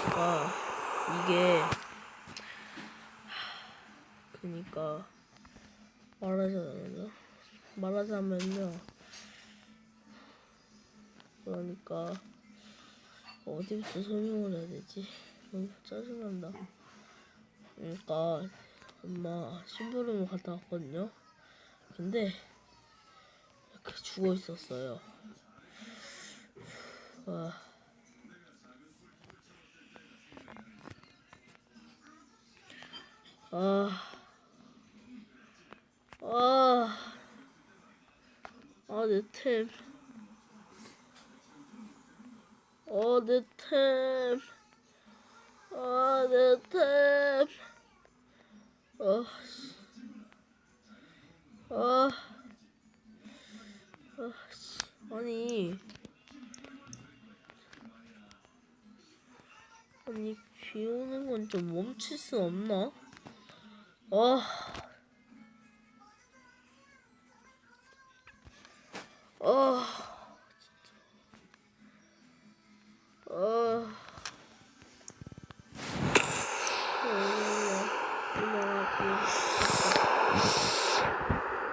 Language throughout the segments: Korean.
그러니까 이게 그러니까 말하자면요. 말하자면요. 그러니까 어디부터 설명을 해야 되지? 너무 짜증난다. 그러니까 엄마 심부름을 갔다 왔거든요. 근데 이렇게 죽어 있었어요. 와. 아, 아, 아, 내 템. 어, 내 템. 아, 내 템. 아, 씨. 아, 아, 씨. 아니. 아니, 비 오는 건 좀 멈출 수 없나? 아. 아. 진짜.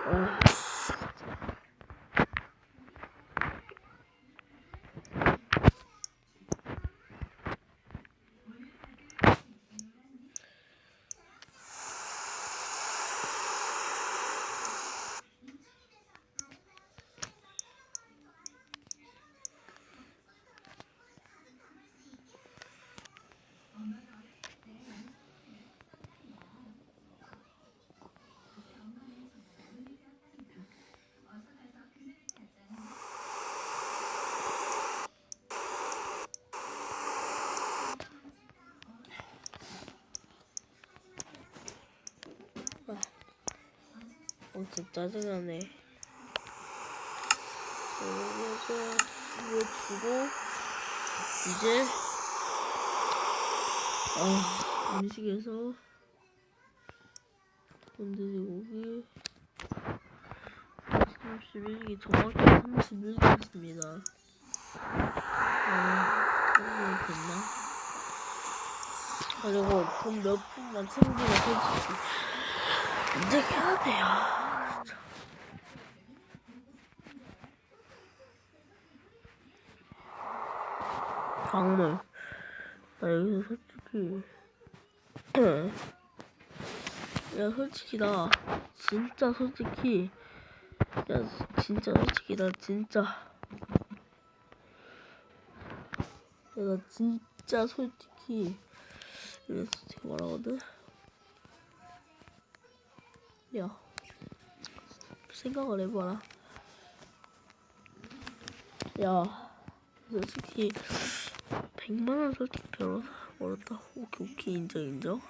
아. 아. 어, 진짜 짜증나네. 여기서 이거 주고 이제 아 음식에서 건드리고기 31기 정확히 31기였습니다. 아, 이거 됐나? 그리고 돈 몇 푼만 챙기면 솔직히 이제 해야 돼요. 진짜. 광물. 나 여기서 솔직히. 야, 솔직히 나, 진짜 솔직히. 야, 진짜 솔직히 나 진짜. 야, 나 진짜 솔직히. 이래 솔직히 말하거든. 야, 생각을 해봐라. 야, 솔직히 100만 원 솔직히 별로 어렵다. 오케이, 오케이, 인정, 인정.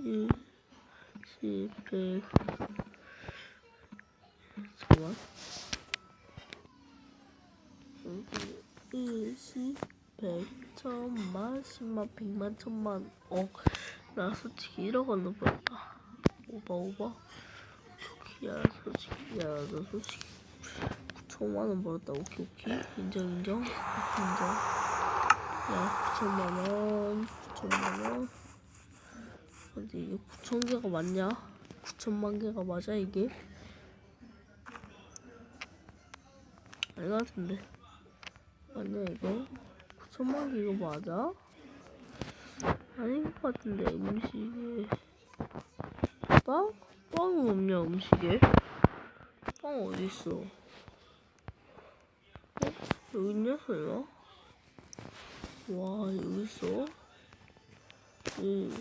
1, 10, 100. 잠깐만. 1, 10, 100, 천만, 10만, 100만, 천만, 억. 나 솔직히 1억 원도 벌었다. 오바 오바. 야 솔직히 야너 솔직히 9천만 원 벌었다. 오케이 오케이 인정 인정 인정. 야 9천만 원 9천만 원. 근데 이게 9천 개가 맞냐? 9천만 개가 맞아 이게? 아니 같은데. 아니야 이거 9천만 개 이거 맞아? 아닌 것 같은데 음식에 빵? 빵은 없냐 음식에? 빵 어디 있어? 어? 여기 설마? 와 여기 있어? 1,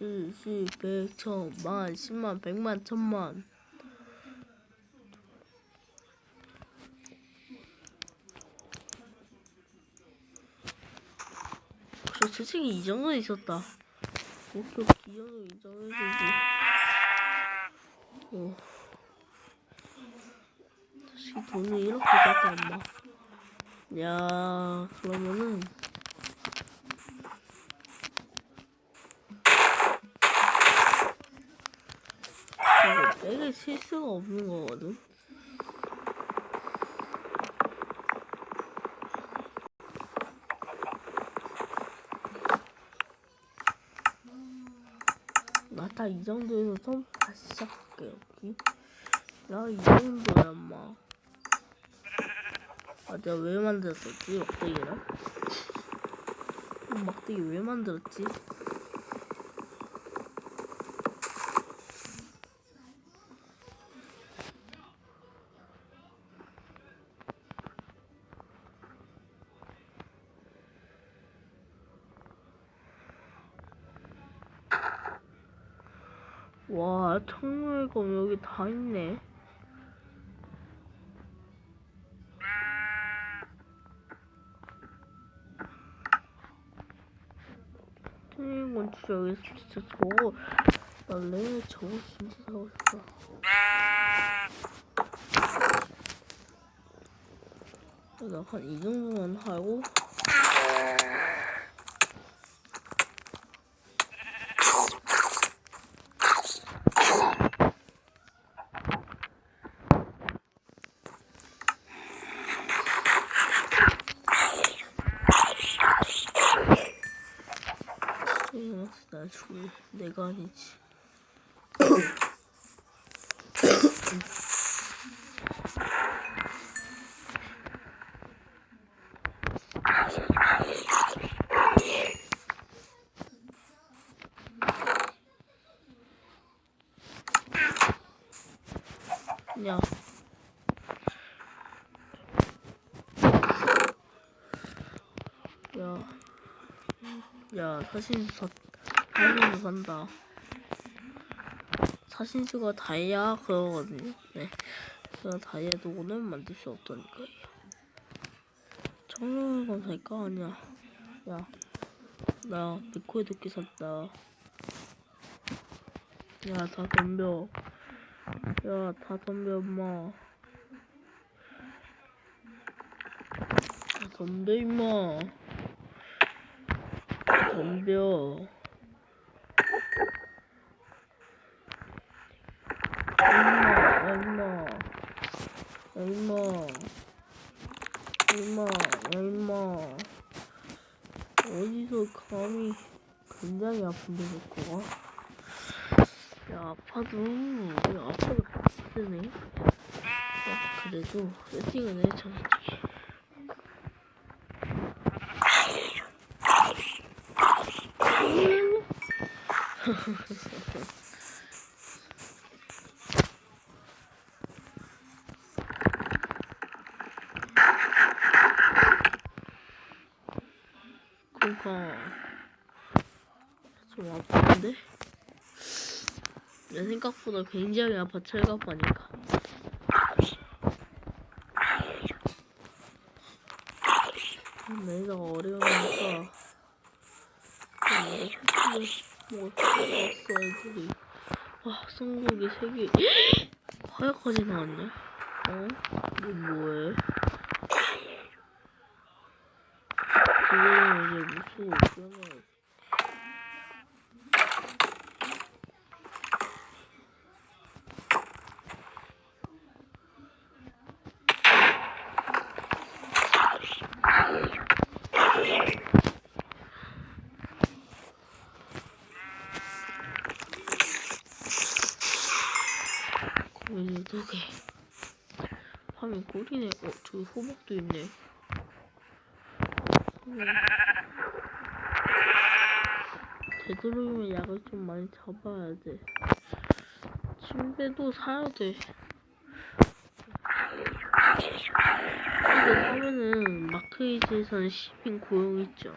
1, 10, 100, 1000, 만, 10만, 100만, 1000만 저 솔직히 이 정도 있었다. 오케이, 오케이, 이 정도 인정해주지. 어. 솔직히 돈이 이렇게 작다, 엄마. 야, 그러면은. 내게 실수가 없는 거거든. 나다 이 정도에서 처음 다시 시작할게 여기. 나 이 정도야, 마 아 내가 왜 만들었었지? 막대기를? 음, 막대기 왜 만들었지? 와 청물검 여기 다 있네 진짜 여기 진짜 저거 나 레일 저거 진짜 사고 싶다 나한 이 정도만 하고 나 죽을 내가 아니지 야. 야. 야, 사신 수 사신수 산다. 사신수가 다이아 그러거든요. 네. 제가 다이아도 오늘 만들 수 없다니까요. 청룡건 살까? 아니야. 야. 나 비코의 도끼 샀다. 야, 다 덤벼. 야, 다 덤벼, 엄마. 다 덤벼, 임마. 덤벼. 임마, 임마. 임마. 임마, 임마. 어디서 감히 굉장히 아픈데, 와. 야, 아파도, 야, 아파도 쓰네. 아, 그래도 세팅은 해, 저 솔직 히. 그니까 좀 아픈데? 내 생각보다 굉장히 아파 철갑하니까 내가 어려우니까 뭐 들어왔어 애들이 아 성국이 세개 하얗까지 나왔네 어? 이거 뭐해 지금 이제 무서워 그러면 고민이 두개 밤이 꿀이네 어 저기 호박도 있네 음. 되도록이면 약을 좀 많이 잡아야 돼. 침대도 사야 돼. 이거 하면은 마크이즈에서는 시민 고용 있죠.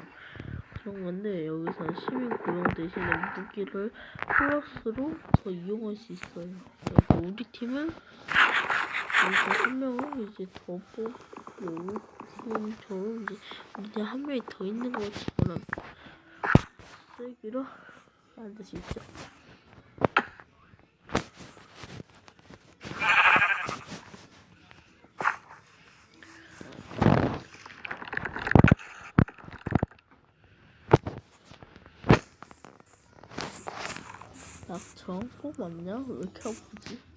그런 건데 여기서는 시민 고용 대신에 무기를 플러스로 더 이용할 수 있어요. 그래서 우리 팀은 여기서 한 명을 이제 더 뽑고 지금처럼 이제 이제 한 명이 더 있는 것처럼 쓰기로 만들 수 있죠. 낙청 꼭 맞냐? 왜 이렇게 아프지?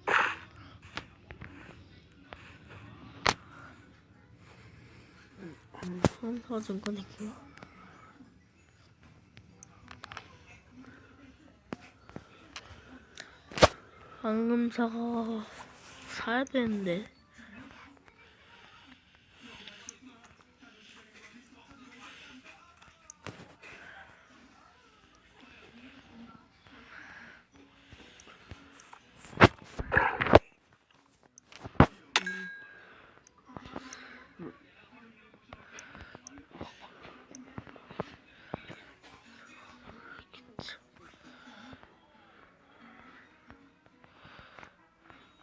사라진 거니까. 방금 사가 사야 되는데.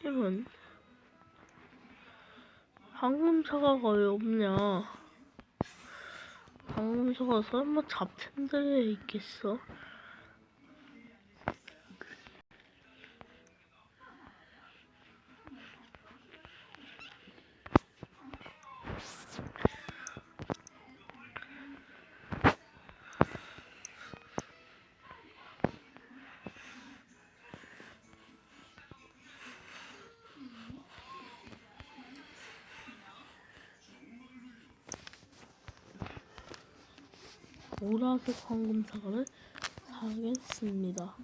이런 황금사과가 왜 없냐? 황금사과 설마 잡텐들에 있겠어? 보라색 황금 사과를 사겠습니다.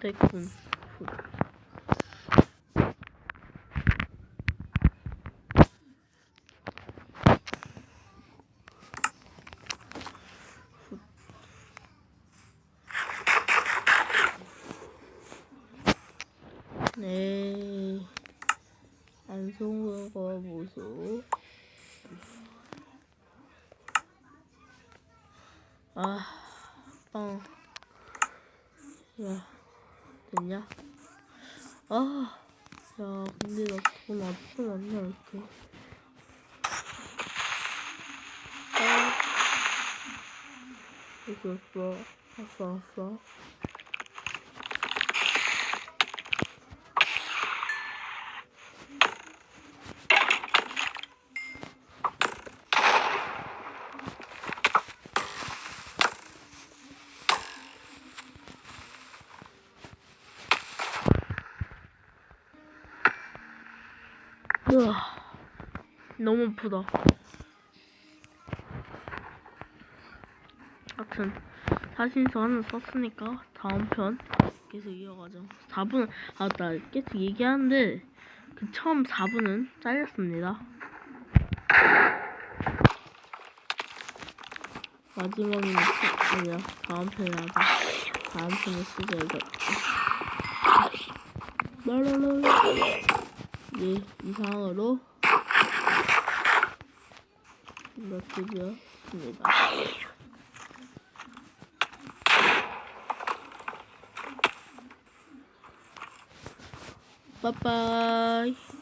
됐군. 굿. 네. 보소. 아, 빵. 야, 됐냐? 아, 야, 근데 나돈 없으면 안 돼, 이렇게. 아, 여기 왔어. 왔어, 왔어. 우와, 너무 아프다. 하여튼, 사신서 하나 썼으니까, 다음 편 계속 이어가죠. 4분, 아, 나 계속 얘기하는데, 그 처음 4분은 잘렸습니다. 마지막이니까, 아니야, 다음 편에 하자. 다음 편에 쓰자, 이거. 라라라. 네, 이상으로 이렇게 되었습니다. 빠빠이.